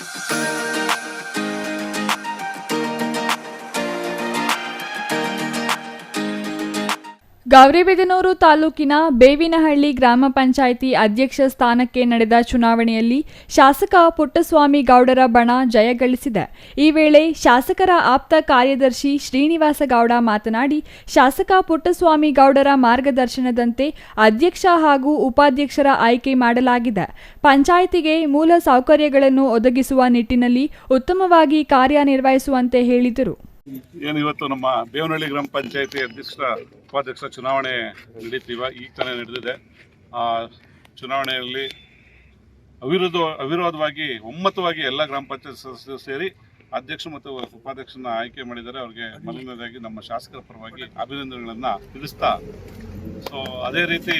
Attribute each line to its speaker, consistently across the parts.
Speaker 1: Música Gauribidanur ತಾಲೂಕಿನ ಬೇವಿನಹಳ್ಳಿ ಗ್ರಾಮ ಪಂಚಾಯಿತಿ ಅಧ್ಯಕ್ಷ ಸ್ಥಾನಕ್ಕೆ ನಡೆದ ಚುನಾವಣೆಯಲ್ಲಿ ಶಾಸಕ ಪುಟ್ಟಸ್ವಾಮಿ ಗೌಡರ ಬಣ ಜಯಗಳಿಸಿದೆ. ಈ ವೇಳೆ ಶಾಸಕರ ಆಪ್ತ ಕಾರ್ಯದರ್ಶಿ ಶ್ರೀನಿವಾಸ ಗೌಡ ಮಾತನಾಡಿ, ಶಾಸಕ ಪುಟ್ಟಸ್ವಾಮಿ ಗೌಡರ ಮಾರ್ಗದರ್ಶನದಂತೆ ಅಧ್ಯಕ್ಷ ಹಾಗೂ ಉಪಾಧ್ಯಕ್ಷರ ಆಯ್ಕೆ ಮಾಡಲಾಗಿದೆ. ಪಂಚಾಯಿತಿಗೆ ಮೂಲ ಸೌಕರ್ಯಗಳನ್ನು ಒದಗಿಸುವ ನಿಟ್ಟಿನಲ್ಲಿ ಉತ್ತಮವಾಗಿ ಕಾರ್ಯನಿರ್ವಹಿಸುವಂತೆ ಹೇಳಿದರು.
Speaker 2: ಏನು ಇವತ್ತು ನಮ್ಮ ಬೇವನಹಳ್ಳಿ ಗ್ರಾಮ ಪಂಚಾಯತಿ ಅಧ್ಯಕ್ಷ, ಉಪಾಧ್ಯಕ್ಷ ಚುನಾವಣೆ ನಡೀತೀವ ಈಗ ತಾನೇ ನಡೆದಿದೆ. ಆ ಚುನಾವಣೆಯಲ್ಲಿ ಅವಿರೋಧ, ಅವಿರೋಧವಾಗಿ, ಒಮ್ಮತವಾಗಿ ಎಲ್ಲ ಗ್ರಾಮ ಪಂಚಾಯತ್ ಸದಸ್ಯರು ಸೇರಿ ಅಧ್ಯಕ್ಷ ಮತ್ತು ಉಪಾಧ್ಯಕ್ಷನ ಆಯ್ಕೆ ಮಾಡಿದ್ದಾರೆ ಅವರಿಗೆ ಮೊದಲನೇದಾಗಿ ನಮ್ಮ ಶಾಸಕರ ಪರವಾಗಿ ಅಭಿನಂದನೆಗಳನ್ನು ತಿಳಿಸ್ತಾ ಸೊ ಅದೇ ರೀತಿ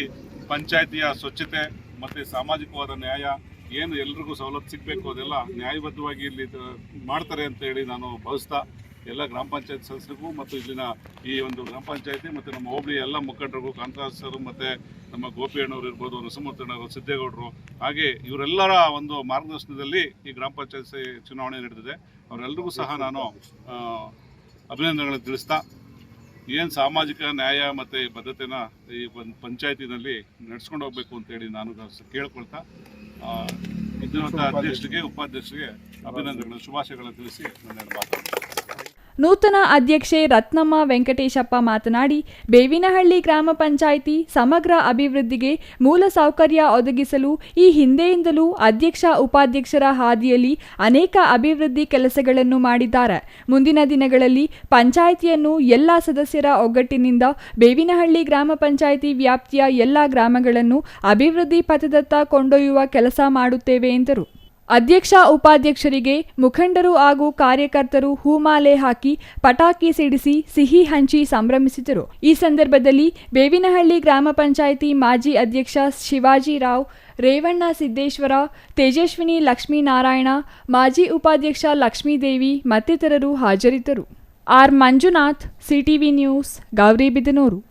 Speaker 2: ಪಂಚಾಯತಿಯ ಸ್ವಚ್ಛತೆ ಮತ್ತು ಸಾಮಾಜಿಕವಾದ ನ್ಯಾಯ, ಏನು ಎಲ್ರಿಗೂ ಸವಲತ್ತು ಸಿಗಬೇಕು ಅದೆಲ್ಲ ನ್ಯಾಯಬದ್ಧವಾಗಿ ಇಲ್ಲಿ ಮಾಡ್ತಾರೆ ಅಂತ ಹೇಳಿ ನಾನು ಭಾವಿಸ್ತಾ ಎಲ್ಲ ಗ್ರಾಮ ಪಂಚಾಯತ್ ಸದಸ್ಯರಿಗೂ ಮತ್ತು ಇಲ್ಲಿನ ಈ ಒಂದು ಗ್ರಾಮ ಪಂಚಾಯತಿ ಮತ್ತು ನಮ್ಮ ಹೋಬಳಿ ಎಲ್ಲ ಮುಖಂಡರಿಗೂ ಕಾಂತಾಸರು ಸರ್ ಮತ್ತು ನಮ್ಮ ಗೋಪಿ ಅಣ್ಣವ್ರು ಇರ್ಬೋದು ನರಸಿಂಹಣ್ಣವರು ಸಿದ್ದೇಗೌಡರು, ಹಾಗೆ ಇವರೆಲ್ಲರ ಒಂದು ಮಾರ್ಗದರ್ಶನದಲ್ಲಿ ಈ ಗ್ರಾಮ ಪಂಚಾಯತ್ ಚುನಾವಣೆ ನಡೆದಿದೆ. ಅವರೆಲ್ಲರಿಗೂ ಸಹ ನಾನು ಅಭಿನಂದನೆಗಳನ್ನು ತಿಳಿಸ್ತಾ, ಏನು ಸಾಮಾಜಿಕ ನ್ಯಾಯ ಮತ್ತು ಬದ್ಧತೆನ ಈ ಒಂದು ಪಂಚಾಯತಿನಲ್ಲಿ ನಡೆಸ್ಕೊಂಡು ಹೋಗಬೇಕು ಅಂತೇಳಿ ನಾನು ಕೇಳ್ಕೊಳ್ತಾ ಇದ್ದಿರುವಂಥ ಅಧ್ಯಕ್ಷರಿಗೆ, ಉಪಾಧ್ಯಕ್ಷರಿಗೆ ಅಭಿನಂದನೆಗಳು, ಶುಭಾಶಯಗಳನ್ನು ತಿಳಿಸಿ ನನ್ನ ಮಾತಾಡ್ತೀನಿ
Speaker 1: ನೂತನ ಅಧ್ಯಕ್ಷೆ ರತ್ನಮ್ಮ ವೆಂಕಟೇಶಪ್ಪ ಮಾತನಾಡಿ, ಬೇವಿನಹಳ್ಳಿ ಗ್ರಾಮ ಪಂಚಾಯಿತಿ ಸಮಗ್ರ ಅಭಿವೃದ್ಧಿಗೆ ಮೂಲ ಸೌಕರ್ಯ ಒದಗಿಸಲು ಈ ಹಿಂದೆಯಿಂದಲೂ ಅಧ್ಯಕ್ಷ ಉಪಾಧ್ಯಕ್ಷರ ಹಾದಿಯಲ್ಲಿ ಅನೇಕ ಅಭಿವೃದ್ಧಿ ಕೆಲಸಗಳನ್ನು ಮಾಡಿದ್ದಾರೆ. ಮುಂದಿನ ದಿನಗಳಲ್ಲಿ ಪಂಚಾಯಿತಿಯನ್ನು ಎಲ್ಲ ಸದಸ್ಯರ ಒಗ್ಗಟ್ಟಿನಿಂದ ಬೇವಿನಹಳ್ಳಿ ಗ್ರಾಮ ಪಂಚಾಯಿತಿ ವ್ಯಾಪ್ತಿಯ ಎಲ್ಲ ಗ್ರಾಮಗಳನ್ನು ಅಭಿವೃದ್ಧಿ ಪಥದತ್ತ ಕೊಂಡೊಯ್ಯುವ ಕೆಲಸ ಮಾಡುತ್ತೇವೆ ಎಂದರು. ಅಧ್ಯಕ್ಷ, ಉಪಾಧ್ಯಕ್ಷರಿಗೆ ಮುಖಂಡರು ಹಾಗೂ ಕಾರ್ಯಕರ್ತರು ಹೂಮಾಲೆ ಹಾಕಿ ಪಟಾಕಿ ಸಿಡಿಸಿ ಸಿಹಿ ಹಂಚಿ ಸಂಭ್ರಮಿಸಿದರು. ಈ ಸಂದರ್ಭದಲ್ಲಿ ಬೇವಿನಹಳ್ಳಿ ಗ್ರಾಮ ಪಂಚಾಯಿತಿ ಮಾಜಿ ಅಧ್ಯಕ್ಷ ಶಿವಾಜಿರಾವ್ ರೇವಣ್ಣ ಸಿದ್ದೇಶ್ವರ, ತೇಜಸ್ವಿನಿ ಲಕ್ಷ್ಮೀನಾರಾಯಣ, ಮಾಜಿ ಉಪಾಧ್ಯಕ್ಷ ಲಕ್ಷ್ಮೀದೇವಿ ಮತ್ತಿತರರು ಹಾಜರಿದ್ದರು. R Manjunath, CTV news Gauribidanur